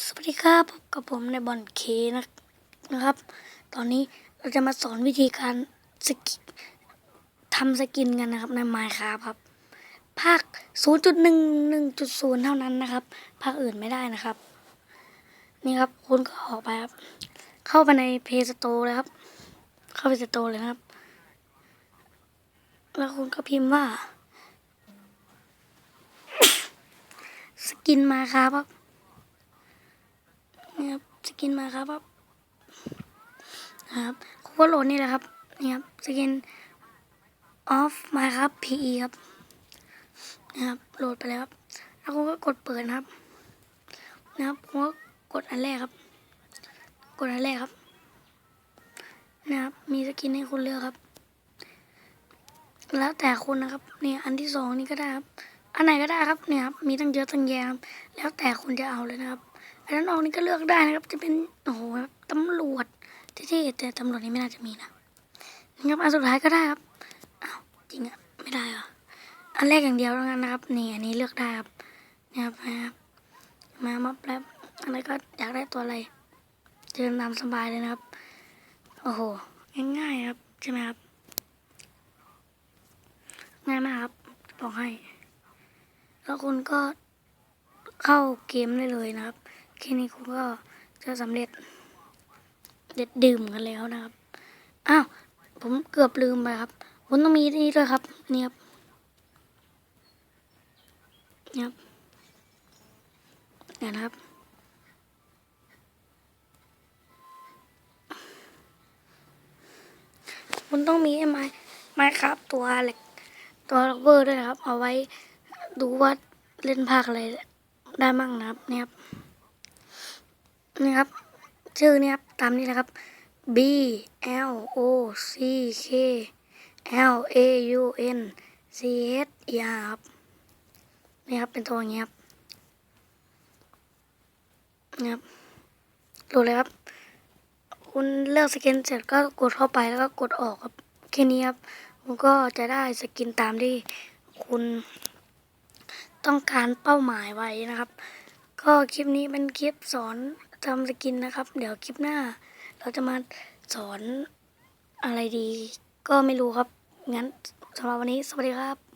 สวัสดีครับพบกับผมในบอลเคนะนะครับ ตอนนี้เราจะมาสอนวิธีการสกิทำสกินกันนะครับในไมค์ครับครับ ภาค 0.11.0 เท่านั้นนะครับ ภาคอื่นไม่ได้นะครับ นี่ครับคุณก็ออกไปครับ เข้าไปใน Play Store เลยครับ เข้าไป Store เลยครับ แล้วคุณก็พิมพ์ว่า สกินมาครับครับ สกินมาครับครับครับคุณก็โหลดนี่แหละครับนี่ครับสกินออฟมาครับ PE ครับนะครับโหลดไปแล้วครับแล้วคุณก็กดเปิดนะครับ นะครับคุณก็กดอันแรกครับ กดอันแรกครับ นะครับ มีสกินให้คุณเลือกครับ แล้วแต่คุณนะครับเนี่ยอันที่สองนี่ก็ได้ครับ อันไหนก็ได้ครับเนี่ยครับมีตั้งเยอะตั้งแยะครับแล้วแต่คุณจะเอาเลยนะครับอันนั้นออกนี่ก็เลือกได้นะครับ จะเป็นโอ้โหตำรวจที่แต่ตำรวจนี่ไม่น่าจะมีนะนะครับอันสุดท้ายก็ได้ครับอ้าวจริงอะไม่ได้เหรออันแรกอย่างเดียวแล้วกันนะครับนี่อันนี้เลือกได้ครับนะครับนะครับมามาแป๊บอะไรก็อยากได้ตัวอะไรเดินตามสบายเลยนะครับ โอ้โหง่ายๆครับใช่ไหมครับง่ายมากครับบอกให้ แล้วคุณก็เข้าเกมได้เลยนะครับ แค่นี้คุณก็จะสำเร็จเด็ดดื่มกันแล้วนะครับ อ้าว ผมเกือบลืมไปครับ คุณต้องมีนี่ด้วยครับเนี่ครับนี่ครับเดี๋ยนะครับคุณต้องมีไอ้ไม้ไม้ครับตัวเหล็กตัวล็อกเวอร์ด้วยครับ เอาไว้ ดูว่าเล่นภาคอะไรได้มั่งนะครับเนี่ยครับนี่ครับ ชื่อเนี่ยครับ ตามนี้นะครับ B L O C K L A U N C H E R ครับนี่ครับ เป็นตัวอย่างเงี้ยครับนี่ครับดูเลยครับ คุณเลือกสกินเสร็จก็กดเข้าไปแล้วก็กดออกครับแค่นี้ครับคุณก็จะได้สกินตามที่คุณ ต้องการเป้าหมายไว้นะครับ ก็คลิปนี้เป็นคลิปสอนทำสกินนะครับ เดี๋ยวคลิปหน้า เราจะมาสอนอะไรดี ก็ไม่รู้ครับงั้นสำหรับวันนี้สวัสดีครับ